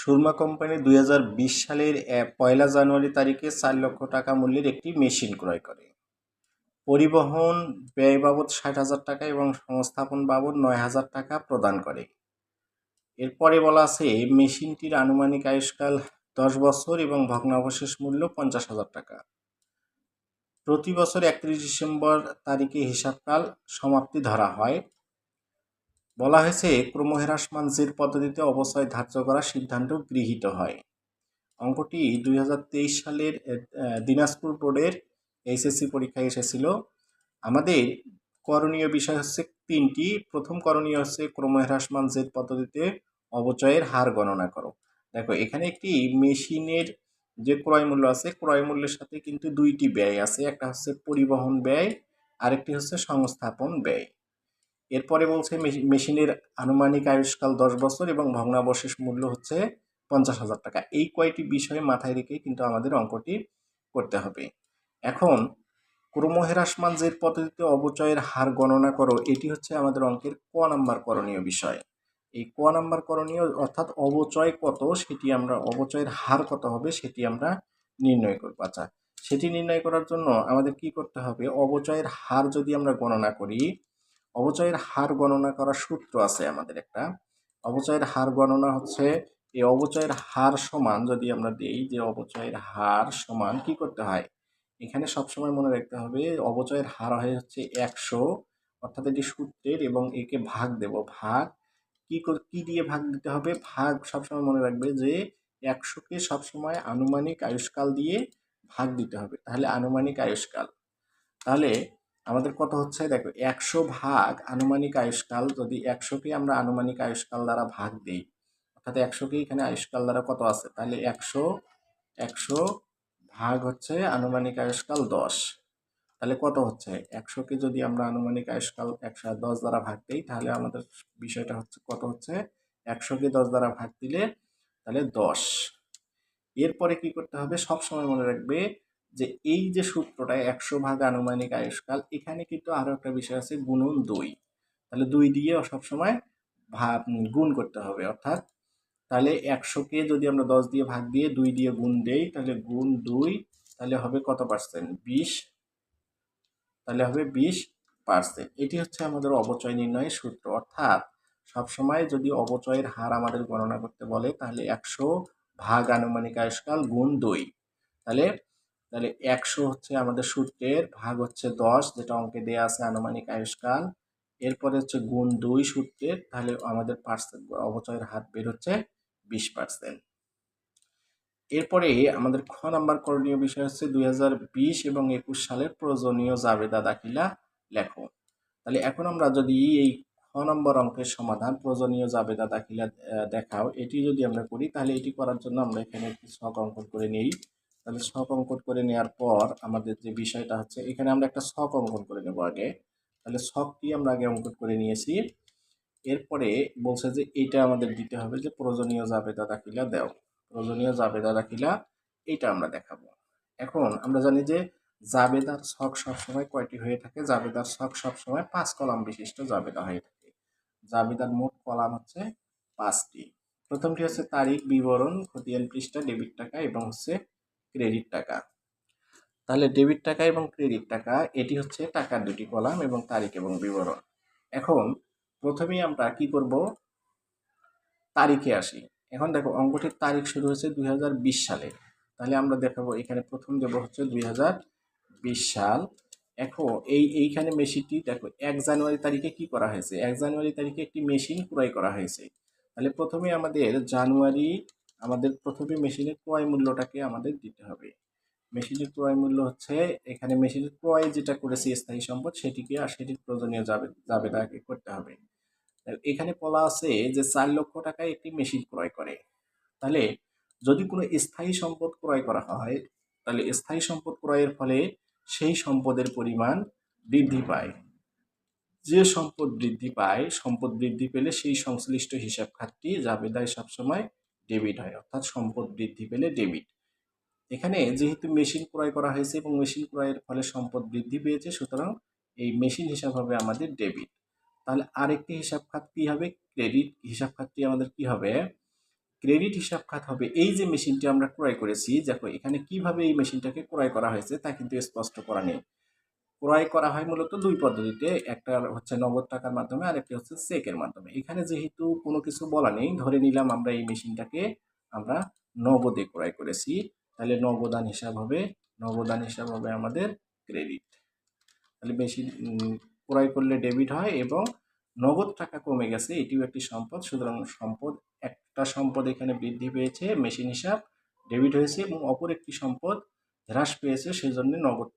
Surma company দুই হাজার বিশ সালের পয়লা জানুয়ারি তারিখে চার লক্ষ টাকা মূল্যের একটি মেশিন ক্রয় করে। পরিবহন ব্যয় বাবদ ষাট হাজার টাকা এবং সংস্থাপন বাবদ নয় হাজার টাকা প্রদান করে। এরপরে বলা আছে মেশিনটির আনুমানিক আয়ুষ্কাল দশ বছর এবং ভগ্নাবশেষ মূল্য পঞ্চাশ হাজার টাকা। প্রতি বছর একত্রিশ ডিসেম্বর তারিখে হিসাবকাল সমাপ্তি ধরা হয়। বলা হয়েছে ক্রমহ্রাসমান জের পদ্ধতিতে অবচয় ধার্য করার সিদ্ধান্ত গৃহীত হয়। অঙ্কটি দুই হাজার তেইশ সালের দিনাজপুর বোর্ডের এইচএসসি পরীক্ষায় এসেছিল। আমাদের করণীয় বিষয় হচ্ছে তিনটি। প্রথম করণীয় হচ্ছে ক্রমহ্রাসমান জের পদ্ধতিতে অবচয়ের হার গণনা করো। দেখো, এখানে একটি মেশিনের যে ক্রয় মূল্য আছে, ক্রয় মূল্যের সাথে কিন্তু দুইটি ব্যয় আছে। একটা হচ্ছে পরিবহন ব্যয়, আরেকটি হচ্ছে সংস্থাপন ব্যয়। এরপরে বলছে মেশি- মেশিনের আনুমানিক আয়ুষ্কাল দশ বছর এবং ভগ্নাবশেষ মূল্য হচ্ছে পঞ্চাশ হাজার টাকা। এই কয়টি বিষয় মাথায় রেখে কিন্তু আমাদের অঙ্কটি করতে হবে। এখন ক্রমহ্রাসমান যে পদ্ধতিতে অবচয়ের হার গণনা করো। এটি হচ্ছে আমাদের অঙ্কের ক নাম্বার করণীয় বিষয়। এই ক নাম্বার করণীয় অর্থাৎ অবচয় কত, সেটি আমরা, অবচয়ের হার কত হবে, সেটি আমরা নির্ণয় করব। আচ্ছা সেটি নির্ণয় করার জন্য আমাদের কি করতে হবে? অবচয়ের হার যদি আমরা গণনা করি অবচয়ের হার গণনা করার সূত্র আছে আমাদের একটা। অবচয়ের হার গণনা হচ্ছে এই অবচয়ের হার সমান যদি আমরা দেই যে অবচয়ের হার সমান কি করতে হয়? এখানে সবসময় মনে রাখতে হবে অবচয়ের হার হয় হচ্ছে একশো, অর্থাৎ এটি সূত্রের এবং একে ভাগ দেব। ভাগ কি করে, কি দিয়ে ভাগ দিতে হবে? ভাগ সবসময় মনে রাখবে যে একশোকে সবসময় আনুমানিক আয়ুষ্কাল দিয়ে ভাগ দিতে হবে। তাহলে আনুমানিক আয়ুষ্কাল। তাহলে আমাদের কত হচ্ছে? দেখো, একশো ভাগ আনুমানিক আয়ুষ্কাল যদি একশোকে আমরা আনুমানিক আয়ুষ্কাল দ্বারা ভাগ দিই, অর্থাৎ একশোকে এখানে আয়ুষ্কাল দ্বারা কত আছে? তাহলে একশো একশো ভাগ হচ্ছে আনুমানিক আয়ুষ্কাল দশ। তাহলে কত হচ্ছে? একশোকে যদি আমরা আনুমানিক আয়ুষ্কাল একশো দশ দ্বারা ভাগ দিই, তাহলে আমাদের বিষয়টা হচ্ছে কত হচ্ছে? একশোকে দশ দ্বারা ভাগ দিলে তাহলে দশ। এরপরে কি করতে হবে? সব সময় মনে রাখবে যে এই যে সূত্রটা একশো ভাগ আনুমানিক আয়ুষ্কাল, এখানে কিন্তু আরও একটা বিষয় আছে গুণন দুই। তাহলে দুই দিয়ে সবসময় ভাগ গুণ করতে হবে, অর্থাৎ তাহলে একশোকে যদি আমরা দশ দিয়ে ভাগ দিয়ে দুই দিয়ে গুণ দেই, তাহলে গুণ দুই, তাহলে হবে কত পার্সেন্ট বিশ। তাহলে হবে বিশ পার্সেন্ট এটি হচ্ছে আমাদের অবচয় নির্ণয়ের সূত্র, অর্থাৎ সবসময় যদি অবচয়ের হার আমাদের গণনা করতে বলে, তাহলে একশো ভাগ আনুমানিক আয়ুষ্কাল গুণ দুই। তাহলে তাহলে একশো হচ্ছে আমাদের সূত্রের, ভাগ হচ্ছে দশ, যেটা অঙ্কে দেওয়া আছে আনুমানিক আয়ুষ্কাল। এরপরে হচ্ছে গুণ দুই সূত্রের, তাহলে আমাদের পার্সেন্ট, অবচয়ের হাত বের হচ্ছে বিশ পার্সেন্ট। এরপরে আমাদের খ নাম্বার করণীয় বিষয় হচ্ছে দুই হাজার বিশ এবং একুশ সালের প্রয়োজনীয় জাবেদা দাখিলা লেখো। তাহলে এখন আমরা যদি এই খ নম্বর অঙ্কের সমাধান, প্রয়োজনীয় জাবেদা দাখিলা দেখাও, এটি যদি আমরা করি, তাহলে এটি করার জন্য আমরা এখানে একটি ছক অঙ্কন করে নিই। তাহলে ছক অঙ্কন করে নেওয়ার পর আমাদের যে বিষয়টা হচ্ছে, এখানে আমরা একটা ছক অঙ্কন করে নেব আগে। তাহলে ছকটি আমরা আগে অঙ্কন করে নিয়েছি। এরপরে বলছে যে এটা আমাদের দিতে হবে যে প্রয়োজনীয় জাবেদা দাখিলা দাও। প্রয়োজনীয় জাবেদা দাখিলা এটা আমরা দেখাবো। এখন আমরা জানি যে জাবেদার ছক সবসময় কয়টি হয়ে থাকে? জাবেদার ছক সবসময় পাঁচ কলাম বিশিষ্ট জাবেদা হয়ে থাকে। জাবেদার মোট কলাম হচ্ছে পাঁচটি। প্রথমটি হচ্ছে তারিখ, বিবরণ, খতিয়ান পৃষ্ঠা, ডেবিট টাকা এবং হচ্ছে ক্রেডিট টাকা। তাহলে ডেবিট টাকা এবং ক্রেডিট টাকা, এটি হচ্ছে টাকার দুটি কলাম এবং তারিখ এবং বিবরণ। এখন প্রথমেই আমরা কি করব? তারিখে আসি। এখন দেখো, অঙ্কটির তারিখ শুরু হয়েছে দুই হাজার বিশ সালে। তাহলে আমরা দেখাবো, এখানে প্রথম দেবো হচ্ছে দুই হাজার বিশ সাল। এখন এই, এইখানে মেশিনটি, দেখো, এক জানুয়ারি তারিখে কি করা হয়েছে? এক জানুয়ারি তারিখে একটি মেশিন ক্রয় করা হয়েছে। তাহলে প্রথমে আমাদের জানুয়ারি আমাদের প্রথমে মেশিনের ক্রয় মূল্যটাকে আমাদের দিতে হবে। মেশিনের ক্রয় মূল্য হচ্ছে, এখানে মেশিনের ক্রয় যেটা করেছে স্থায়ী সম্পদ, সেটিকে আর সেটির প্রয়োজনীয় যাবে জাবেদাকে করতে হবে। এখানে বলা আছে যে চার লক্ষ টাকায় একটি মেশিন ক্রয় করে। তাহলে যদি কোনো স্থায়ী সম্পদ ক্রয় করা হয়, তাহলে স্থায়ী সম্পদ ক্রয়ের ফলে সেই সম্পদের পরিমাণ বৃদ্ধি পায়। যে সম্পদ বৃদ্ধি পায়, সম্পদ বৃদ্ধি পেলে সেই সংশ্লিষ্ট হিসাব খাতটি জাবেদায় সবসময় ডেবিট হয়, অর্থাৎ সম্পদ বৃদ্ধি পেলে ডেবিট এখানে যেহেতু মেশিন ক্রয় করা হয়েছে এবং মেশিন ক্রয়ের ফলে সম্পদ বৃদ্ধি পেয়েছে, সুতরাং এই মেশিন হিসাব হবে আমাদের ডেবিট তাহলে আরেকটি হিসাব খাত কি হবে? ক্রেডিট হিসাব খাতটি আমাদের কি হবে? ক্রেডিট হিসাব খাত হবে। এই যে মেশিনটি আমরা ক্রয় করেছি, দেখো এখানে কীভাবে এই মেশিনটাকে ক্রয় করা হয়েছে তা কিন্তু স্পষ্ট করা নেই। ক্রয় করা হয় মূলত দুই পদ্ধতিতে। একটা হচ্ছে নগদ টাকার মাধ্যমে আর একটি হচ্ছে চেকের মাধ্যমে। এখানে যেহেতু কোনো কিছু বলা নেই, ধরে নিলাম আমরা এই মেশিনটাকে আমরা নগদে ক্রয় করেছি, তাহলে নগদান হিসাব হবে, নগদান হিসাব হবে আমাদের ক্রেডিট। তাহলে মেশিন ক্রয় করলে ডেবিট হয় এবং নগদ টাকা কমে গেছে, এটিও একটি সম্পদ। সুতরাং সম্পদ, একটা সম্পদ এখানে বৃদ্ধি পেয়েছে, মেশিন হিসাব ডেবিট হয়েছে এবং অপর একটি সম্পদ হ্রাস পেয়েছে সেই সেজন্য নগদ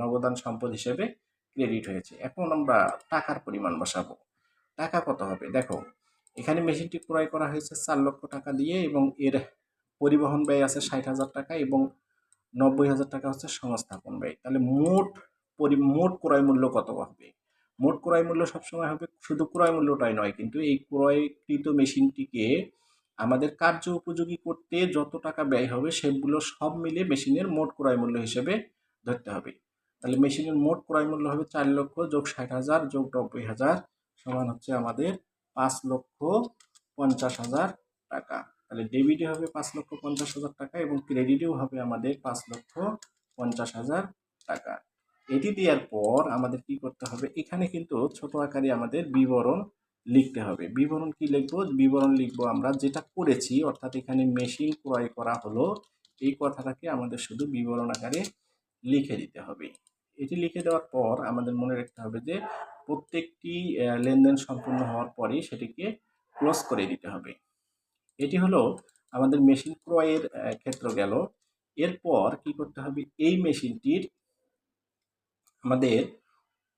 নগদান সম্পদ হিসেবে ক্রেডিট হয়েছে। এখন আমরা টাকার পরিমাণ বসাবো। টাকা কত হবে? দেখো, এখানে মেশিনটি ক্রয় করা হয়েছে চার লক্ষ টাকা দিয়ে এবং এর পরিবহন ব্যয় আছে ষাট হাজার টাকা এবং নব্বই হাজার টাকা হচ্ছে সংস্থাপন ব্যয়। তাহলে মোট পরি, মোট ক্রয় মূল্য কত হবে? মোট ক্রয় মূল্য সবসময় হবে, শুধু ক্রয় মূল্যটাই নয়, কিন্তু এই ক্রয়কৃত মেশিনটিকে আমাদের কার্য উপযোগী করতে যত টাকা ব্যয় হবে, সেগুলো সব মিলে মেশিনের মোট ক্রয় মূল্য হিসেবে ধরতে হবে। তাহলে মেশিনের মোট ক্রয় মূল্য হবে চার লক্ষ যোগ ষাট হাজার যোগ নব্বই হাজার সমান হচ্ছে আমাদের পাঁচ লক্ষ পঞ্চাশ হাজার টাকা। তাহলে ডেবিটে হবে পাঁচ লক্ষ পঞ্চাশ হাজার টাকা এবং ক্রেডিটেও হবে আমাদের পাঁচ লক্ষ পঞ্চাশ হাজার টাকা। এটি দেওয়ার পর আমাদের কি করতে হবে? এখানে কিন্তু ছোট আকারে আমাদের বিবরণ লিখতে হবে। বিবরণ কি লিখব? বিবরণ লিখব আমরা যেটা করেছি, অর্থাৎ এখানে মেশিন ক্রয় করা হলো, এই কথাটাকে আমাদের শুধু বিবরণ আকারে লিখে দিতে হবে। এটি লিখে দেওয়ার পর আমাদের মনে রাখতে হবে যে প্রত্যেকটি লেনদেন সম্পূর্ণ হওয়ার পরেই সেটিকে ক্লোজ করে দিতে হবে। এটি হলো আমাদের মেশিন ক্রয়ের ক্ষেত্র গেল। এরপর কি করতে হবে? এই মেশিনটির আমাদের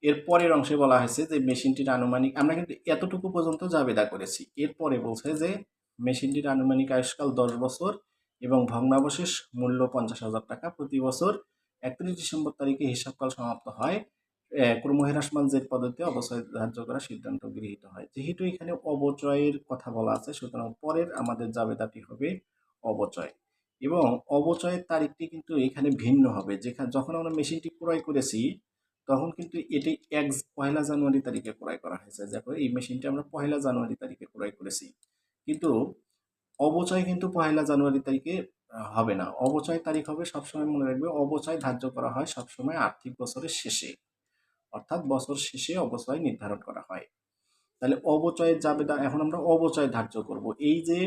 এর পরের অংশে বলা হয়েছে যে মেশিনটির আনুমানিক, আমরা কিন্তু এতটুকু পর্যন্ত জাবেদা করেছি। এরপরে বলছে যে মেশিনটির আনুমানিক আয়ুষ্কাল দশ বছর এবং ভগ্নাবশেষ মূল্য পঞ্চাশ হাজার টাকা প্রতি বছর। একত্রিশ ডিসেম্বর তারিখে হিসাবকাল সমাপ্ত হয়। ক্রমহ্রাসমান জের পদ্ধতিতে অবচয় ধার্য করার সিদ্ধান্ত গৃহীত হয়। যেহেতু এখানে অবচয়ের কথা বলা আছে, সুতরাং পরের আমাদের জাবেদাটি হবে অবচয়। এবং অবচয়ের তারিখটি কিন্তু এখানে ভিন্ন হবে। যেখানে যখন আমরা মেশিনটি ক্রয় করেছি, তখন কিন্তু এটি এক পয়লা জানুয়ারি তারিখে ক্রয় করা হয়েছে। দেখো, এই মেশিনটি আমরা পয়লা জানুয়ারি তারিখে ক্রয় করেছি। কিন্তু অবচয় কিন্তু পয়লা জানুয়ারি তারিখে হবে না। অবচয় তারিখ হবে সবসময় মনে রাখবে। অবচয় ধার্য করা হয় সবসময় আর্থিক বছরের শেষে। অর্থাৎ বছর শেষে অবচয় নির্ধারণ করা হয়। তাহলে অবচয়ের জাবেদা, এখন আমরা অবচয় ধার্য করব। এই যে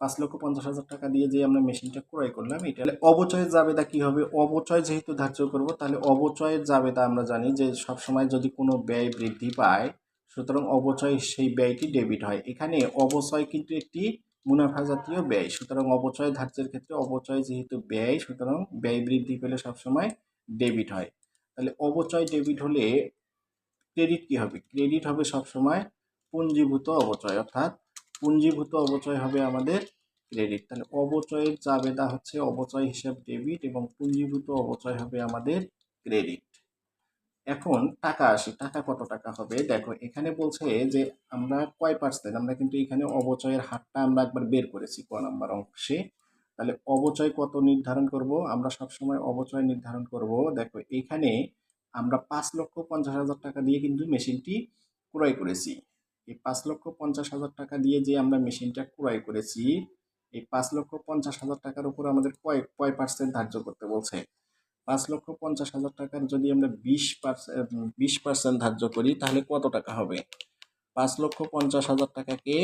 পাঁচ লক্ষ পঞ্চাশ হাজার টাকা দিয়ে যে আমরা মেশিনটা ক্রয় করলাম, এটা অবচয়ের জাবেদা কি হবে? অবচয় যেহেতু ধার্য করব, তাহলে অবচয়ের জাবেদা আমরা জানি যে সবসময় যদি কোনো ব্যয় বৃদ্ধি পায়, সুতরাং অবচয় সেই ব্যয়টি ডেবিট হয়। এখানে অবচয় কিন্তু একটি মুনাফা জাতীয় ব্যয়। সুতরাং অবচয় ধার্যের ক্ষেত্রে অবচয় যেহেতু ব্যয়, সুতরাং ব্যয় বৃদ্ধি পেলে সবসময় ডেবিট হয়। তাহলে অবচয় ডেবিট হলে ক্রেডিট কি হবে? ক্রেডিট হবে সবসময় পুঞ্জীভূত অবচয় অর্থাৎ পুঞ্জীভূত অবচয় হবে আমাদের ক্রেডিট তাহলে অবচয়ের চাবেদা হচ্ছে অবচয় হিসাব ডেবিট এবং পুঞ্জীভূত অবচয় হবে আমাদের ক্রেডিট এখন টাকা আসি, টাকা কত টাকা হবে? দেখো, এখানে বলছে যে আমরা কয় পার্সেন্ট আমরা কিন্তু এখানে অবচয়ের হারটা আমরা একবার বের করেছি ক নাম্বার অংশে। তাহলে অবচয় কত নির্ধারণ করব? আমরা সবসময় অবচয় নির্ধারণ করব। দেখো, এখানে আমরা পাঁচ লক্ষ পঞ্চাশ হাজার টাকা দিয়ে কিন্তু মেশিনটি ক্রয় করেছি। এই পাঁচ লক্ষ পঞ্চাশ হাজার টাকা দিয়ে যে আমরা মেশিনটা ক্রয় করেছি, এই পাঁচ লক্ষ পঞ্চাশ হাজার টাকার উপর আমাদের কয় কয় পার্সেন্ট ধার্য করতে বলছে? পাঁচ লক্ষ পঞ্চাশ হাজার টাকার যদি আমরা বিশ পার্সেন্ট বিশ পার্সেন্ট ধার্য করি, তাহলে কত টাকা হবে? পাঁচ লক্ষ পঞ্চাশ হাজার টাকাকে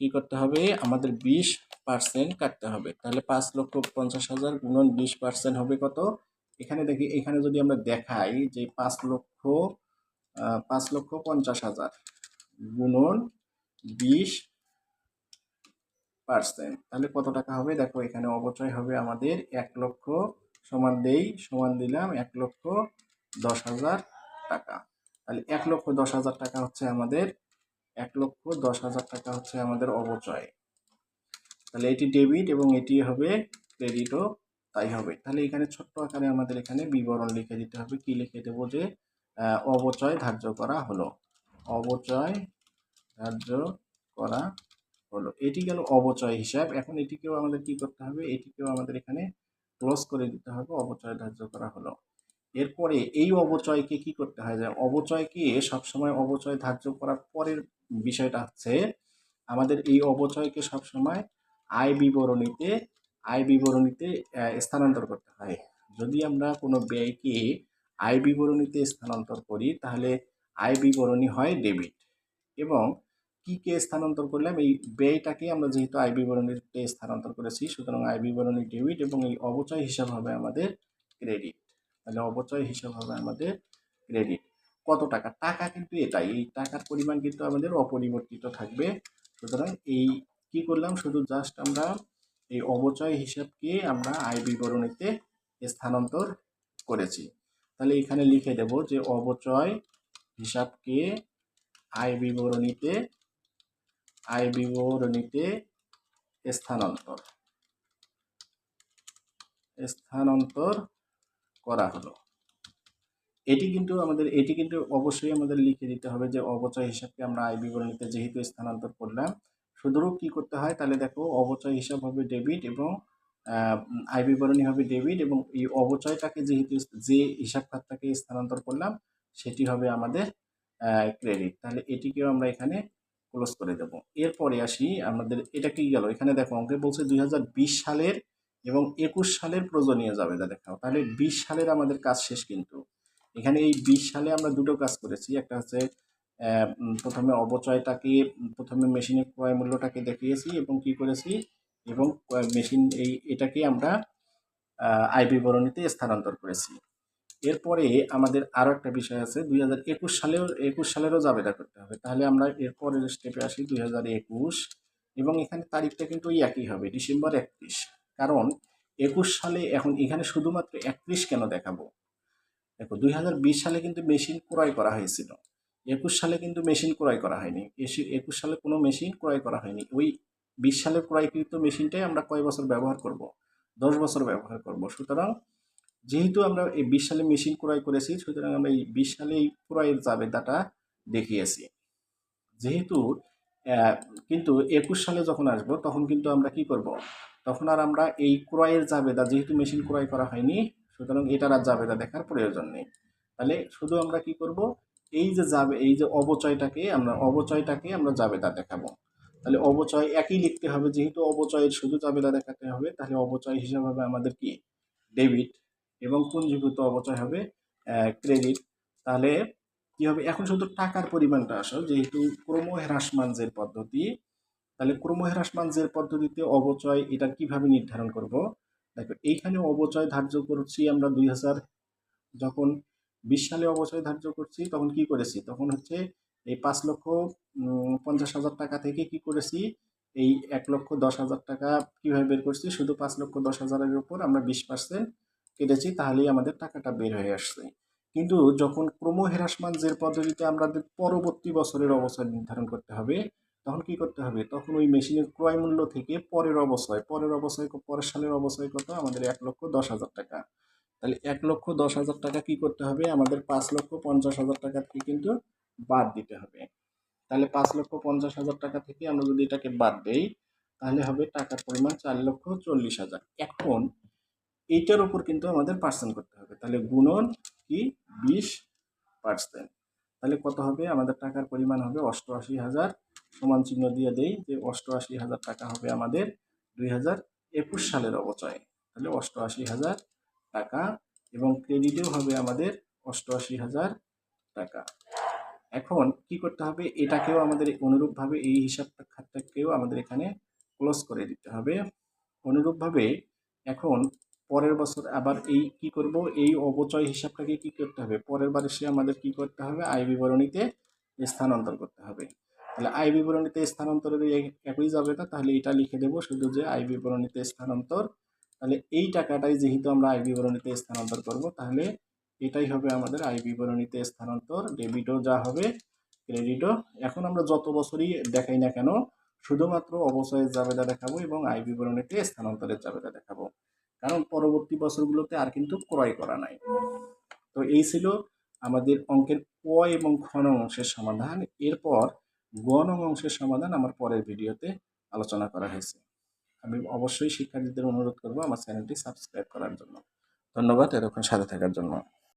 কি করতে হবে? আমাদের বিশ পার্সেন্ট কাটতে হবে। তাহলে পাঁচ লক্ষ পঞ্চাশ হাজার গুণন বিশ পার্সেন্ট হবে কত? এখানে দেখি, এখানে যদি আমরা দেখাই যে পাঁচ লক্ষ পাঁচ লক্ষ পঞ্চাশ হাজার গুণন বিশ পার্সেন্ট। তাহলে কত টাকা হবে? দেখো, এখানে অবচয় হবে আমাদের এক লক্ষ সমান দেই, সমান দিলাম এক লক্ষ দশ হাজার টাকা। তাহলে এক লক্ষ দশ হাজার টাকা হচ্ছে আমাদের, এক লক্ষ দশ হাজার টাকা হচ্ছে আমাদের অবচয় তাহলে এটি ডেবিট এবং এটি হবে ক্রেডিটও, তাই হবে। তাহলে এখানে ছোট্ট আকারে আমাদের এখানে বিবরণ লিখে দিতে হবে। কি লিখে দেবো? যে অবচয় ধার্য করা হলো। অবচয় ধার্য করা হলো। এটি গেল অবচয় হিসাব। এখন এটিকেও আমাদের কি করতে হবে? এটিকেও আমাদের এখানে ক্লোজ করে দিতে হবে, অবচয় ধার্য করা হলো। এরপরে এই অবচয়কে কি করতে হয়? যে অবচয়কে সবসময় অবচয় ধার্য করার পরের বিষয়টা হচ্ছে, আমাদের এই অবচয়কে সবসময় আয় বিবরণীতে আয় বিবরণীতে স্থানান্তর করতে হয়। যদি আমরা কোনো ব্যয়কে আয় বিবরণীতে স্থানান্তর করি, তাহলে আয় বিবরণী হয় ডেবিট এবং কি কে স্থানান্তর করলাম? এই ব্যয়টাকে আমরা যেহেতু আয় বিবরণীতে স্থানান্তর করেছি, সুতরাং আয় বিবরণী ডেবিট এবং এই অবচয় হিসাব হবে আমাদের ক্রেডিট। তাহলে অবচয় হিসাব হবে আমাদের ক্রেডিট। কত টাকা? টাকা কিন্তু এটাই, এই টাকার পরিমাণ কিন্তু আমাদের অপরিবর্তিত থাকবে। সুতরাং এই কি করলাম? শুধু জাস্ট আমরা এই অবচয় হিসাবকে আমরা আয় বিবরণীতে স্থানান্তর করেছি। তাহলে এখানে লিখে দেব যে অবচয় হিসাবকে আয় বিবরণীতে আয় বিবরণীতে স্থানান্তর। স্থানান্তর করা হলো। এটি কিন্তু আমাদের, এটি কিন্তু অবশ্যই আমাদের লিখে দিতে হবে যে অবচয় হিসাবকে আমরা আয় বিবরণীতে যেহেতু স্থানান্তর করলাম শুধুরূপ কি করতে হয়? তাহলে দেখো, অবচয় হিসাব হবে ডেবিট এবং আয় বিবরণী হবে ডেবিট এবং এই অবচয়টাকে যেহেতু যে হিসাব খাতটাকে স্থানান্তর করলাম, সেটি হবে আমাদের ক্রেডিট। তাহলে এটিকেও আমরা এখানে ক্লোজ করে দেব। এরপরে আসি আমাদের, এটা কি গেল? এখানে দেখো অঙ্কে বলছে দু হাজার বিশ সালের এবং একুশ সালের প্রয়োজনীয় জাবেদা দেখাও। তাহলে বিশ সালের আমাদের কাজ শেষ কিন্তু। এখানে এই বিশ সালে আমরা দুটো কাজ করেছি। একটা হচ্ছে প্রথমে অবচয়টাকে, প্রথমে মেশিনের ক্রয় মূল্যটাকে দেখিয়েছি এবং কি করেছি? এবং মেশিন, এই, এটাকে আমরা আয় বিবরণীতে স্থানান্তর করেছি। এরপরে আমাদের আরও একটা বিষয় আছে, দুই হাজার একুশ সালেও, একুশ সালেরও জাবেদা করতে হবে। তাহলে আমরা এরপরের স্টেপে আসি, দুই হাজার একুশ। এবং এখানে তারিখটা কিন্তু ওই একই হবে, ডিসেম্বর একত্রিশ। কারণ একুশ সালে এখন এখানে শুধুমাত্র একত্রিশ কেন দেখাবো? দেখো, দুই হাজার বিশ সালে কিন্তু মেশিন ক্রয় করা হয়েছিল। একুশ সালে কিন্তু মেশিন ক্রয় করা হয়নি। একুশ সালে কোনো মেশিন ক্রয় করা হয়নি। ওই বিশ সালে ক্রয়কৃত মেশিনটাই আমরা কয় বছর ব্যবহার করব? দশ বছর ব্যবহার করব। সুতরাং যেহেতু আমরা এই বিশ সালে মেশিন ক্রয় করেছি, সুতরাং আমরা এই বিশ সালে এই ক্রয়ের জাবেদাটা দেখিয়েছি। যেহেতু কিন্তু একুশ সালে যখন আসব, তখন কিন্তু আমরা কি করব? তখন আর আমরা এই ক্রয়ের জাবেদা, যেহেতু মেশিন ক্রয় করা হয়নি, সুতরাং এটার আর জাবেদা দেখার প্রয়োজন নেই। তাহলে শুধু আমরা কি করব? এই যে যাবে এই যে অবচয়টাকে আমরা অবচয়টাকে আমরা জাবেদা দেখাবো। তাহলে অবচয় একই লিখতে হবে, যেহেতু অবচয়ের শুধু জাবেদা দেখাতে হবে, তাহলে অবচয় হিসাবে হবে আমাদের কি? ডেবিট এবং পুঞ্জীভূত অবচয় হবে ক্রেডিট তাহলে কি হবে? এখন শুধু টাকার পরিমাণটা আসো, যেহেতু ক্রম হ্রাসমান জের পদ্ধতি, তাহলে ক্রম হ্রাসমান জের পদ্ধতিতে অবচয় এটা কীভাবে নির্ধারণ করব? দেখো, এইখানে অবচয় ধার্য করছি আমরা দুই হাজার, যখন বিশ সালে অবচয় ধার্য করছি, তখন কি করেছি? তখন হচ্ছে এই পাঁচ লক্ষ পঞ্চাশ হাজার টাকা থেকে কি করেছি? এই এক লক্ষ দশ হাজার টাকা কীভাবে বের করছি? শুধু পাঁচ লক্ষ দশ হাজারের উপর আমরা বিশ পার্সেন্ট কেটেছি, তাহলেই আমাদের টাকাটা বের হয়ে আসছে। কিন্তু যখন ক্রম হ্রাসমান জের পদ্ধতিতে আমাদের পরবর্তী বছরের অবস্থা নির্ধারণ করতে হবে, তখন কি করতে হবে? তখন ওই মেশিনের ক্রয় মূল্য থেকে পরের অবস্থায় পরের অবস্থায়, পরের সালের অবস্থায় কত? আমাদের এক লক্ষ দশ হাজার টাকা। তাহলে এক লক্ষ দশ হাজার টাকা কি করতে হবে? আমাদের পাঁচ লক্ষ পঞ্চাশ হাজার টাকা থেকে কিন্তু বাদ দিতে হবে। তাহলে পাঁচ লক্ষ পঞ্চাশ হাজার টাকা থেকে আমরা যদি এটাকে বাদ দেই, তাহলে হবে টাকার পরিমাণ চার লক্ষ চল্লিশ হাজার। এখন এইটার উপর কিন্তু আমাদের পার্সেন্ট করতে হবে। তাহলে গুণন কি? বিশ পার্সেন্ট তাহলে কত হবে? আমাদের টাকার পরিমাণ হবে অষ্টআশি হাজার। সমান চিহ্ন দিয়ে দেই যে অষ্টআশি হাজার টাকা হবে আমাদের দুই হাজার একুশ সালের অবচয়। তাহলে অষ্টআশি হাজার টাকা এবং ক্রেডিটেও হবে আমাদের অষ্টআশি হাজার টাকা। এখন কি করতে হবে? এটাকেও আমাদের অনুরূপভাবে এই হিসাব খাতটাকেও আমাদের এখানে ক্লোজ করে দিতে হবে। অনুরূপভাবে এখন পরের বছর আবার এই কি করব? এই অবচয় হিসাবটাকে কি করতে হবে? পরের বার এসে আমাদের কি করতে হবে? আয় বিবরণীতে স্থানান্তর করতে হবে। তাহলে আয় বিবরণীতে স্থানান্তরের একই যাবে না তাহলে এটা লিখে দেবো শুধু যে আয় বিবরণীতে স্থানান্তর। তাহলে এই টাকাটাই যেহেতু আমরা আয় বিবরণীতে স্থানান্তর করব, তাহলে এটাই হবে আমাদের আয় বিবরণীতে স্থানান্তর। ডেবিটও যা হবে, ক্রেডিটও। এখন আমরা যত বছরই দেখাই না কেন, শুধুমাত্র অবচয়ের জাবেদা দেখাবো এবং আয় বিবরণীতে স্থানান্তরের জাবেদা দেখাবো। কারণ পরবর্তী বছরগুলোতে আর কিন্তু ক্রয় করা নাই। তো এই ছিল আমাদের অঙ্কের ক এবং খ অংশের সমাধান। এরপর গ অংশের সমাধান আমার পরের ভিডিওতে আলোচনা করা হয়েছে। আমি অবশ্যই শিক্ষার্থীদের অনুরোধ করব আমার চ্যানেলটি সাবস্ক্রাইব করার জন্য। ধন্যবাদ, এতক্ষণ সাথে থাকার জন্য।